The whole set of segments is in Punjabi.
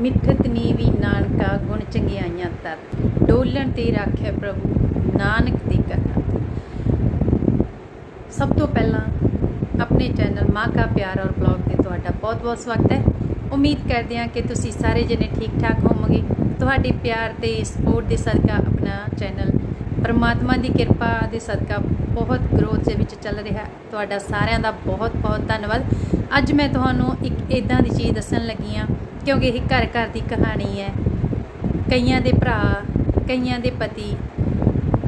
ਮਿੱਠਤ ਨੀਵੀ ਨਾਨਕਾ ਗੁਣ ਚੰਗਿਆਈਆਂ ਤਰ। ਡੋਲਣ ਤੇ ਰਾਖੇ ਪ੍ਰਭੂ ਨਾਨਕ ਦੀ ਕਥਾ। ਸਭ ਤੋਂ ਪਹਿਲਾਂ ਆਪਣੇ ਚੈਨਲ ਮਾਂ ਕਾ ਪਿਆਰ ਔਰ ਬਲੌਗ ਤੇ ਤੁਹਾਡਾ ਬਹੁਤ-ਬਹੁਤ ਸਵਾਗਤ ਹੈ। ਉਮੀਦ ਕਰਦੇ ਹਾਂ ਕਿ ਤੁਸੀਂ ਸਾਰੇ ਜਣੇ ਠੀਕ ਠਾਕ ਹੋਵੋਗੇ। ਤੁਹਾਡੇ ਪਿਆਰ ਤੇ ਸਪੋਰਟ ਦੇ ਸਦਕਾ ਆਪਣਾ ਚੈਨਲ ਪਰਮਾਤਮਾ ਦੀ ਕਿਰਪਾ ਦੇ ਸਦਕਾ ਬਹੁਤ ਗਰੋਥ ਦੇ ਵਿੱਚ ਚੱਲ ਰਿਹਾ। ਤੁਹਾਡਾ ਸਾਰਿਆਂ ਦਾ ਬਹੁਤ-ਬਹੁਤ ਧੰਨਵਾਦ। ਅੱਜ ਮੈਂ ਤੁਹਾਨੂੰ ਇੱਕ ਇਦਾਂ ਦੀ ਚੀਜ਼ ਦੱਸਣ ਲੱਗੀ ਹਾਂ ਕਿਉਂਕਿ ਇਹ ਘਰ ਘਰ ਦੀ ਕਹਾਣੀ ਹੈ। ਕਈਆਂ ਦੇ ਭਰਾ, ਕਈਆਂ ਦੇ ਪਤੀ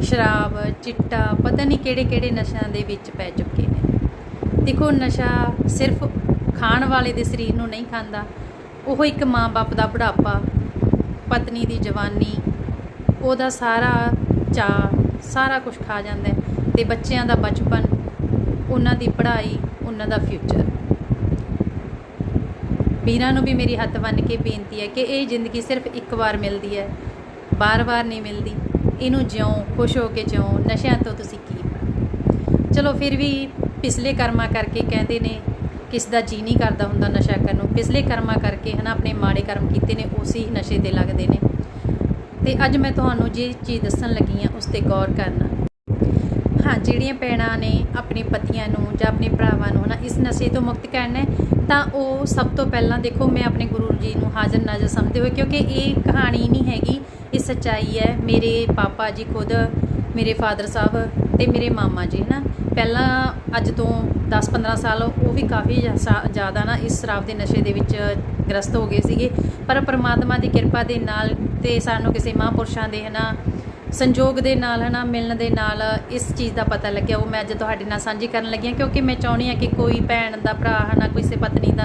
ਸ਼ਰਾਬ, ਚਿੱਟਾ, ਪਤਾ ਨਹੀਂ ਕਿਹੜੇ ਕਿਹੜੇ ਨਸ਼ਿਆਂ ਦੇ ਵਿੱਚ ਪੈ ਚੁੱਕੇ ਨੇ। ਦੇਖੋ, ਨਸ਼ਾ ਸਿਰਫ ਖਾਣ ਵਾਲੇ ਦੇ ਸਰੀਰ ਨੂੰ ਨਹੀਂ ਖਾਂਦਾ। ਉਹ ਇੱਕ ਮਾਂ-ਬਾਪ ਦਾ ਬੁਢਾਪਾ, ਪਤਨੀ ਦੀ ਜਵਾਨੀ, ਉਹਦਾ ਸਾਰਾ ਚਾਅ, ਸਾਰਾ ਕੁਝ ਖਾ ਜਾਂਦਾ ਹੈ ਤੇ ਬੱਚਿਆਂ ਦਾ ਬਚਪਨ, ਉਹਨਾਂ ਦੀ ਪੜ੍ਹਾਈ, ਉਹਨਾਂ ਦਾ ਫਿਊਚਰ। ਵੀਰਾਂ ਨੂੰ ਵੀ ਮੇਰੀ ਹੱਥ ਬੰਨ੍ਹ ਕੇ ਬੇਨਤੀ ਹੈ ਕਿ ਇਹ ਜ਼ਿੰਦਗੀ ਸਿਰਫ ਇੱਕ ਵਾਰ ਮਿਲਦੀ ਹੈ। ਬਾਰ-ਬਾਰ ਨਹੀਂ ਮਿਲਦੀ। ਇਹਨੂੰ ਜਿਉਂ ਖੁਸ਼ ਹੋ ਕੇ ਜਿਉਂ ਨਸ਼ਿਆਂ ਤੋਂ ਤੁਸੀਂ ਕੀ ਚਲੋ ਫਿਰ ਵੀ ਪਿਛਲੇ ਕਰਮਾਂ ਕਰਕੇ ਕਹਿੰਦੇ ਨੇ ਕਿਸ ਦਾ ਜੀ ਨਹੀਂ ਕਰਦਾ ਹੁੰਦਾ ਨਸ਼ਾ ਕਰਨ ਨੂੰ। ਪਿਛਲੇ ਕਰਮਾਂ ਕਰਕੇ ਹਨਾ ਆਪਣੇ ਮਾੜੇ ਕਰਮ ਕੀਤੇ ਨੇ ਉਸੇ ਹੀ ਨਸ਼ੇ ਤੇ ਲੱਗਦੇ ਨੇ। ਤੇ ਅੱਜ ਮੈਂ ਤੁਹਾਨੂੰ ਜੇ ਚੀਜ਼ ਦੱਸਣ ਲੱਗੀ ਆ ਉਸ ਤੇ ਗੌਰ ਕਰਨਾ। ਹਾਂ ਜਿਹੜੀਆਂ ਭੈਣਾਂ ਨੇ ਆਪਣੇ ਪਤੀਆਂ ਨੂੰ ਜਾਂ ਆਪਣੇ ਭਰਾਵਾਂ ਨੂੰ ਹਨਾ ਇਸ ਨਸ਼ੇ ਤੋਂ ਮੁਕਤ ਕਰਨਾ ਹੈ, ਤਾਂ ਉਹ ਸਭ ਤੋਂ ਪਹਿਲਾਂ ਦੇਖੋ, ਮੈਂ ਆਪਣੇ ਗੁਰੂ ਜੀ ਨੂੰ ਹਾਜ਼ਰ ਨਾਜ਼ਰ ਸਮਝਦੇ ਹੋਏ ਕਿਉਂਕਿ ਇਹ ਕਹਾਣੀ ਨਹੀਂ ਹੈਗੀ, ਇਹ ਸੱਚਾਈ ਹੈ। ਮੇਰੇ ਪਾਪਾ ਜੀ ਖੁਦ, ਮੇਰੇ ਫਾਦਰ ਸਾਹਿਬ ਤੇ ਮੇਰੇ ਮਾਮਾ ਜੀ, ਹਨਾ? ਪਹਿਲਾਂ ਅੱਜ ਤੋਂ 10-15 ਸਾਲ ਉਹ ਵੀ ਕਾਫੀ ਜ਼ਿਆਦਾ ਨਾ ਇਸ ਸ਼ਰਾਬ ਦੇ ਨਸ਼ੇ ਦੇ ਵਿੱਚ ਗ੍ਰਸਤ ਹੋ ਗਏ ਸੀਗੇ। ਪਰ ਪ੍ਰਮਾਤਮਾ ਦੀ ਕਿਰਪਾ ਦੇ ਨਾਲ ਤੇ ਸਾਨੂੰ ਕਿਸੇ ਮਹਾਂਪੁਰਸ਼ਾਂ ਦੇ, ਹਨਾ ਸੰਜੋਗ ਦੇ ਨਾਲ, ਹਨਾ, ਮਿਲਣ ਦੇ ਨਾਲ ਇਸ ਚੀਜ਼ ਦਾ ਪਤਾ ਲੱਗਿਆ। ਉਹ ਮੈਂ ਅੱਜ ਤੁਹਾਡੇ ਨਾਲ ਸਾਂਝੀ ਕਰਨ ਲੱਗੀ ਹਾਂ, ਕਿਉਂਕਿ ਮੈਂ ਚਾਹੁੰਦੀ ਹਾਂ ਕਿ ਕੋਈ ਭੈਣ ਦਾ ਭਰਾ, ਹਨਾ ਕਿਸੇ ਪਤਨੀ ਦਾ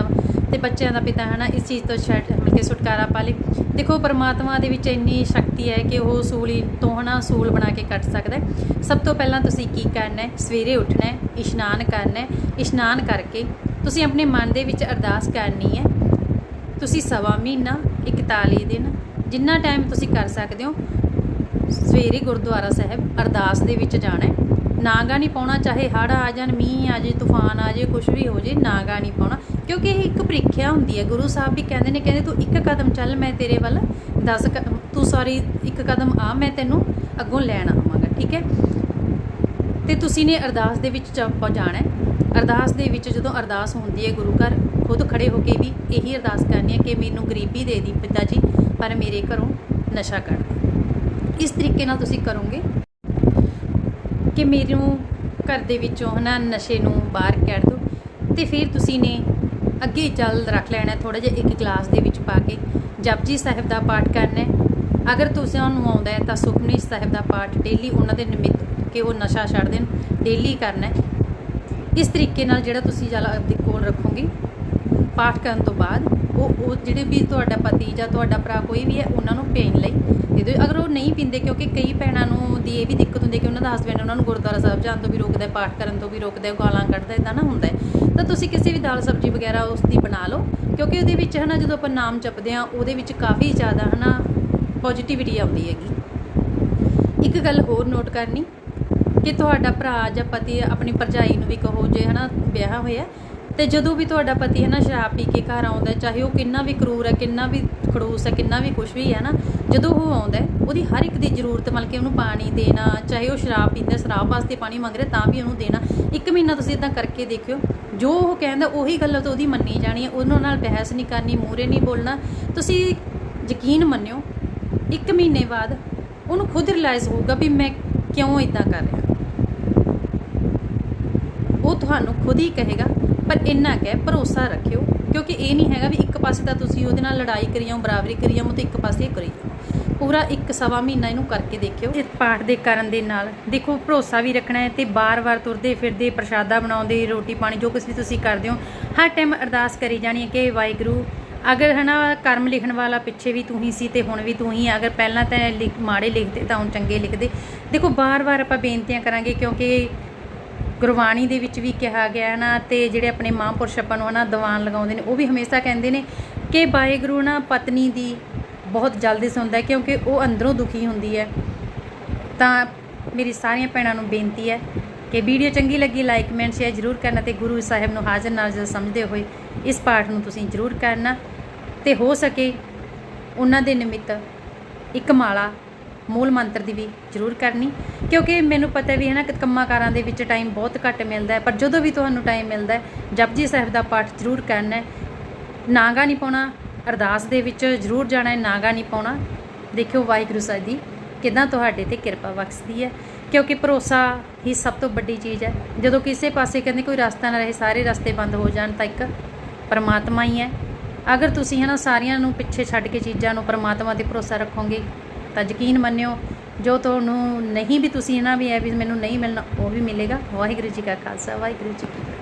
ਤੇ ਬੱਚਿਆਂ ਦਾ ਪਿਤਾ, ਹਨਾ, ਇਸ ਚੀਜ਼ ਤੋਂ ਛੱਡ ਮਿਲ ਕੇ ਛੁਟਕਾਰਾ ਪਾ ਲੇ। ਦੇਖੋ, ਪਰਮਾਤਮਾ ਦੇ ਵਿੱਚ ਇੰਨੀ ਸ਼ਕਤੀ ਹੈ ਕਿ ਉਹ ਸੂਲੀ ਤੋਂ, ਹਨਾ, ਸੂਲ ਬਣਾ ਕੇ ਕੱਟ ਸਕਦਾ ਹੈ। ਸਭ ਤੋਂ ਪਹਿਲਾਂ ਤੁਸੀਂ ਕੀ ਕਰਨਾ ਹੈ? ਸਵੇਰੇ ਉੱਠਣਾ ਹੈ, ਇਸ਼ਨਾਨ ਕਰਨਾ ਹੈ। ਇਸ਼ਨਾਨ ਕਰਕੇ ਤੁਸੀਂ ਆਪਣੇ ਮਨ ਦੇ ਵਿੱਚ ਅਰਦਾਸ ਕਰਨੀ ਹੈ, ਤੁਸੀਂ ਸਵਾ ਮਹੀਨਾ 41 ਦਿਨ, ਜਿੰਨਾ ਟਾਈਮ ਤੁਸੀਂ ਕਰ ਸਕਦੇ ਹੋ ਸਵੇਰੇ ਗੁਰਦੁਆਰਾ ਸਾਹਿਬ ਅਰਦਾਸ ਦੇ ਵਿੱਚ ਜਾਣਾ ਹੈ। ਨਾਗਾ ਨਹੀਂ ਪਾਉਣਾ, ਚਾਹੇ ਹੜ ਆ ਜਾਣ, ਮੀਂਹ ਆ ਜੇ ਤੂਫਾਨ ਆ ਜੇ ਕੁਝ ਵੀ ਹੋ ਜੇ ਨਾਗਾ ਨਹੀਂ ਪਾਉਣਾ। ਕਿਉਂਕਿ ਇਹ ਇੱਕ ਪ੍ਰੀਖਿਆ ਹੁੰਦੀ ਹੈ। ਗੁਰੂ ਸਾਹਿਬ ਵੀ ਕਹਿੰਦੇ ਨੇ, ਕਹਿੰਦੇ ਤੂੰ ਇੱਕ ਕਦਮ ਚੱਲ, ਮੈਂ ਤੇਰੇ ਵੱਲ। 10 ਤੂੰ ਸੌਰੀ ਇੱਕ ਕਦਮ ਆ, ਮੈਂ ਤੈਨੂੰ ਅੱਗੋਂ ਲੈਣ ਆਵਾਂਗਾ, ਠੀਕ ਹੈ? ਤੇ ਤੁਸੀਂ ਨੇ ਅਰਦਾਸ ਦੇ ਵਿੱਚ ਜਾ- ਜਾਣਾ ਹੈ। ਅਰਦਾਸ ਦੇ ਵਿੱਚ ਜਦੋਂ ਅਰਦਾਸ ਹੁੰਦੀ ਹੈ, ਗੁਰੂ ਘਰ ਖੁਦ ਖੜੇ ਹੋ ਕੇ ਵੀ ਇਹੀ ਅਰਦਾਸ ਕਰਨੀ ਹੈ ਕਿ ਮੈਨੂੰ ਗਰੀਬੀ ਦੇ ਦੀ ਪਿਤਾ ਜੀ, ਪਰ ਮੇਰੇ ਘਰੋਂ ਨਸ਼ਾ ਕੱਢ ਦੇ ਇਸ ਤਰੀਕੇ ਨਾਲ ਤੁਸੀਂ ਕਰੋਗੇ? ਕਿ ਮੈਨੂੰ ਘਰ ਦੇ ਵਿੱਚੋਂ ਹਨਾ ਨਸ਼ੇ ਨੂੰ ਬਾਹਰ ਕੱਢ ਦਿਓ ਤੇ ਫਿਰ ਤੁਸੀਂ ਨੇ ਅੱਗੇ ਜਲ ਰੱਖ ਲੈਣਾ ਥੋੜਾ ਜਿਹਾ ਇੱਕ ਗਲਾਸ ਦੇ ਵਿੱਚ ਪਾ ਕੇ। ਜਪਜੀ ਸਾਹਿਬ ਦਾ ਪਾਠ ਕਰਨਾ ਅਗਰ ਤੁਸੀਂ ਉਹਨੂੰ ਆਉਂਦਾ ਹੈ ਤਾਂ ਸੁਖਮਨੀ ਸਾਹਿਬ ਦਾ ਪਾਠ ਡੇਲੀ ਉਹਨਾਂ ਦੇ ਨਿਮਿਤ ਕਿ ਉਹ ਨਸ਼ਾ ਛੱਡ ਦੇਣ ਡੇਲੀ ਕਰਨਾ ਇਸ ਤਰੀਕੇ ਨਾਲ ਜਿਹੜਾ ਤੁਸੀਂ ਜਲ ਆਪਦੇ ਕੋਲ ਰੱਖੋਗੇ ਪਾਠ ਕਰਨ ਤੋਂ ਬਾਅਦ ਉਹ ਉਹ ਜਿਹੜੇ ਵੀ ਤੁਹਾਡਾ ਪਤੀ ਜਾਂ ਤੁਹਾਡਾ ਭਰਾ ਕੋਈ ਵੀ ਹੈ, ਉਹਨਾਂ ਨੂੰ ਪੀਣ ਲਈ ਦੇ ਦਿਓ ਅਗਰ ਉਹ ਨਹੀਂ ਪੀਂਦੇ ਕਿਉਂਕਿ ਕਈ ਭੈਣਾਂ ਨੂੰ ਦੀ ਇਹ ਵੀ ਦਿੱਕਤ ਹੁੰਦੀ ਹੈ ਕਿ ਉਹਨਾਂ ਦਾ ਹਸਬੰਡ ਉਹਨਾਂ ਨੂੰ ਗੁਰਦੁਆਰਾ ਸਾਹਿਬ ਜਾਣ ਤੋਂ ਵੀ ਰੋਕਦਾ ਹੈ, ਪਾਠ ਕਰਨ ਤੋਂ ਵੀ ਰੋਕਦਾ ਹੈ, ਗਾਲਾਂ ਕੱਢਦਾ ਇਦਾਂ ਨਾ ਹੁੰਦਾ ਤਾਂ ਤੁਸੀਂ ਕਿਸੇ ਵੀ ਦਾਲ ਸਬਜ਼ੀ ਵਗੈਰਾ ਉਸ ਦੀ ਬਣਾ ਲਓ, ਕਿਉਂਕਿ ਉਹਦੇ ਵਿੱਚ ਹਨਾ ਜਦੋਂ ਆਪਾਂ ਨਾਮ ਜਪਦੇ ਆ ਉਹਦੇ ਵਿੱਚ ਕਾਫੀ ਜ਼ਿਆਦਾ ਹਨਾ ਪੋਜ਼ਿਟਿਵਿਟੀ ਆਉਂਦੀ ਹੈਗੀ। ਇੱਕ ਗੱਲ ਹੋਰ ਨੋਟ ਕਰਨੀ ਕਿ ਤੁਹਾਡਾ ਭਰਾ ਜਾਂ ਪਤੀ ਆਪਣੀ ਭਰਜਾਈ ਨੂੰ ਵੀ ਕਹੋ, ਜੇ ਹਨਾ ਵਿਆਹ ਹੋਇਆ ਤੇ ਜਦੋਂ ਵੀ ਤੁਹਾਡਾ ਪਤੀ ਹੈ ਨਾ ਸ਼ਰਾਬ ਪੀ ਕੇ ਘਰ ਆਉਂਦਾ ਚਾਹੇ ਉਹ ਕਿੰਨਾ ਵੀ ਕਰੂਰ ਹੈ, ਕਿੰਨਾ ਵੀ ਖੜੂਸ ਹੈ, ਕਿੰਨਾ ਵੀ ਕੁਝ ਵੀ ਹੈ ਨਾ, ਜਦੋਂ ਉਹ ਆਉਂਦਾ ਉਹਦੀ ਹਰ ਇੱਕ ਦੀ ਜ਼ਰੂਰਤ ਮਤਲਬ ਕਿ ਉਹਨੂੰ ਪਾਣੀ ਦੇਣਾ, ਚਾਹੇ ਉਹ ਸ਼ਰਾਬ ਪੀਂਦਾ, ਸ਼ਰਾਬ ਵਾਸਤੇ ਪਾਣੀ ਮੰਗ ਰਿਹਾ, ਤਾਂ ਵੀ ਉਹਨੂੰ ਦੇਣਾ। ਇੱਕ ਮਹੀਨਾ ਤੁਸੀਂ ਇਦਾਂ ਕਰਕੇ ਦੇਖਿਓ, ਜੋ ਉਹ ਕਹਿੰਦਾ, ਉਹੀ ਗੱਲ ਤਾਂ ਉਹਦੀ ਮੰਨੀ ਜਾਣੀ ਹੈ ਉਹਨਾਂ ਨਾਲ ਬਹਿਸ ਨਹੀਂ ਕਰਨੀ ਮੂਰੇ ਨਹੀਂ ਬੋਲਣਾ। ਤੁਸੀਂ ਯਕੀਨ ਮੰਨਿਓ, ਇੱਕ ਮਹੀਨੇ ਬਾਅਦ ਉਹਨੂੰ ਖੁਦ ਰਿਅਲਾਈਜ਼ ਹੋਊਗਾ ਵੀ ਮੈਂ ਕਿਉਂ ਇਦਾਂ ਕਰ ਰਿਹਾ। ਉਹ ਤੁਹਾਨੂੰ ਖੁਦ ਹੀ ਕਹੇਗਾ ਪਰ ਇੰਨਾ ਕਹਿ ਭਰੋਸਾ ਰੱਖਿਓ, ਕਿਉਂਕਿ ਇਹ ਨਹੀਂ ਹੈਗਾ ਵੀ ਇੱਕ ਪਾਸੇ ਤਾਂ ਤੁਸੀਂ ਉਹਦੇ ਨਾਲ ਲੜਾਈ ਕਰੀ ਜਾਓ, ਬਰਾਬਰੀ ਕਰੀ ਜਾਓ ਤੇ ਇੱਕ ਪਾਸੇ ਕਰੀ ਜਾਓ। ਪੂਰਾ ਇੱਕ ਸਵਾ ਮਹੀਨਾ ਇਹਨੂੰ ਕਰਕੇ ਦੇਖਿਓ। ਇਸ ਪਾਠ ਦੇ ਕਰਨ ਦੇ ਨਾਲ ਦੇਖੋ, ਭਰੋਸਾ ਵੀ ਰੱਖਣਾ ਹੈ ਤੇ ਬਾਰ-ਬਾਰ ਤੁਰਦੇ ਫਿਰਦੇ, ਪ੍ਰਸ਼ਾਦਾ ਬਣਾਉਂਦੇ, ਰੋਟੀ ਪਾਣੀ ਜੋ ਕੁਝ ਵੀ ਤੁਸੀਂ ਕਰਦੇ ਹੋ, ਹਰ ਟਾਈਮ ਅਰਦਾਸ ਕਰੀ ਜਾਣੀ ਹੈ ਕਿ ਵਾਹਿਗੁਰੂ, ਅਗਰ ਹਨਾ ਕਰਮ ਲਿਖਣ ਵਾਲਾ ਪਿੱਛੇ ਵੀ ਤੂੰ ਹੀ ਸੀ ਤੇ ਹੁਣ ਵੀ ਤੂੰ ਹੀ ਅਗਰ ਪਹਿਲਾਂ ਤਾਂ ਲਿਖ, ਮਾੜੇ ਲਿਖਦੇ ਤਾਂ ਹੁਣ ਚੰਗੇ ਲਿਖਦੇ। ਦੇਖੋ, ਬਾਰ-ਬਾਰ ਆਪਾਂ ਬੇਨਤੀਆਂ ਕਰਾਂਗੇ ਕਿਉਂਕਿ ਗੁਰਬਾਣੀ ਦੇ ਵਿੱਚ ਵੀ ਕਿਹਾ ਗਿਆ ਹੈ ਨਾ, ਤੇ ਜਿਹੜੇ ਆਪਣੇ ਮਹਾਂਪੁਰਸ਼ ਆਪਾਂ ਨੂੰ ਹਨਾ ਦੀਵਾਨ ਲਗਾਉਂਦੇ ਨੇ, ਉਹ ਵੀ ਹਮੇਸ਼ਾ ਕਹਿੰਦੇ ਨੇ ਕਿ ਵਾਹਿਗੁਰੂ ਨਾ ਪਤਨੀ ਦੀ ਬਹੁਤ ਜਲਦੀ ਸੁਣਦਾ ਕਿਉਂਕਿ ਉਹ ਅੰਦਰੋਂ ਦੁਖੀ ਹੁੰਦੀ ਹੈ। ਤਾਂ ਮੇਰੀ ਸਾਰੀਆਂ ਭੈਣਾਂ ਨੂੰ ਬੇਨਤੀ ਹੈ ਕਿ ਵੀਡੀਓ ਚੰਗੀ ਲੱਗੀ ਲਾਈਕ ਕਮੈਂਟ ਸ਼ੇਅਰ ਜ਼ਰੂਰ ਕਰਨਾ ਤੇ ਗੁਰੂ ਸਾਹਿਬ ਨੂੰ ਹਾਜ਼ਰ ਨਾਜ਼ਰ ਸਮਝਦੇ ਹੋਏ ਇਸ ਪਾਠ ਨੂੰ ਤੁਸੀਂ ਜ਼ਰੂਰ ਕਰਨਾ। ਤੇ ਹੋ ਸਕੇ ਉਹਨਾਂ ਦੇ ਨਿਮਿਤ ਇੱਕ ਮਾਲਾ ਮੂਲ ਮੰਤਰ ਦੀ ਵੀ ਜ਼ਰੂਰ ਕਰਨੀ। ਕਿਉਂਕਿ ਮੈਨੂੰ ਪਤਾ ਵੀ ਹੈ ਨਾ ਕਿ ਕੰਮਾਂ ਕਾਰਾਂ ਦੇ ਵਿੱਚ ਟਾਈਮ ਬਹੁਤ ਘੱਟ ਮਿਲਦਾ ਹੈ, ਪਰ ਜਦੋਂ ਵੀ ਤੁਹਾਨੂੰ ਟਾਈਮ ਮਿਲਦਾ ਹੈ, ਜਪਜੀ ਸਾਹਿਬ ਦਾ ਪਾਠ ਜ਼ਰੂਰ ਕਰਨਾ ਹੈ। ਨਾਗਾ ਨਹੀਂ ਪਾਉਣਾ, ਅਰਦਾਸ ਦੇ ਵਿੱਚ ਜ਼ਰੂਰ ਜਾਣਾ ਹੈ, ਨਾਗਾ ਨਹੀਂ ਪਾਉਣਾ। ਦੇਖਿਓ ਵਾਹਿਗੁਰੂ ਸਾਹਿਬ ਦੀ ਕਿਦਾਂ ਤੁਹਾਡੇ ਤੇ ਕਿਰਪਾ ਬਖਸ਼ਦੀ ਹੈ। ਕਿਉਂਕਿ ਭਰੋਸਾ ਹੀ ਸਭ ਤੋਂ ਵੱਡੀ ਚੀਜ਼ ਹੈ। ਜਦੋਂ ਕਿਸੇ ਪਾਸੇ ਕਹਿੰਦੇ ਕੋਈ ਰਸਤਾ ਨਾ ਰਹੇ, ਸਾਰੇ ਰਸਤੇ ਬੰਦ ਹੋ ਜਾਣ ਤਾਂ ਇੱਕ ਪਰਮਾਤਮਾ ਹੀ ਹੈ। ਅਗਰ ਤੁਸੀਂ ਹੈ ਨਾ ਸਾਰੀਆਂ ਨੂੰ ਪਿੱਛੇ ਛੱਡ ਕੇ ਚੀਜ਼ਾਂ ਨੂੰ ਪਰਮਾਤਮਾ ਤੇ ਭਰੋਸਾ ਰੱਖੋਗੇ ਤਾਂ ਯਕੀਨ ਮੰਨਿਓ, ਜੋ ਤੁਹਾਨੂੰ ਨਹੀਂ ਵੀ ਤੁਸੀਂ ਇਹਨਾਂ ਵੀ ਹੈ ਵੀ ਮੈਨੂੰ ਨਹੀਂ ਮਿਲਣਾ, ਉਹ ਵੀ ਮਿਲੇਗਾ। ਵਾਹਿਗੁਰੂ ਜੀ ਕਾ ਖਾਲਸਾ, ਵਾਹਿਗੁਰੂ ਜੀ ਕੀ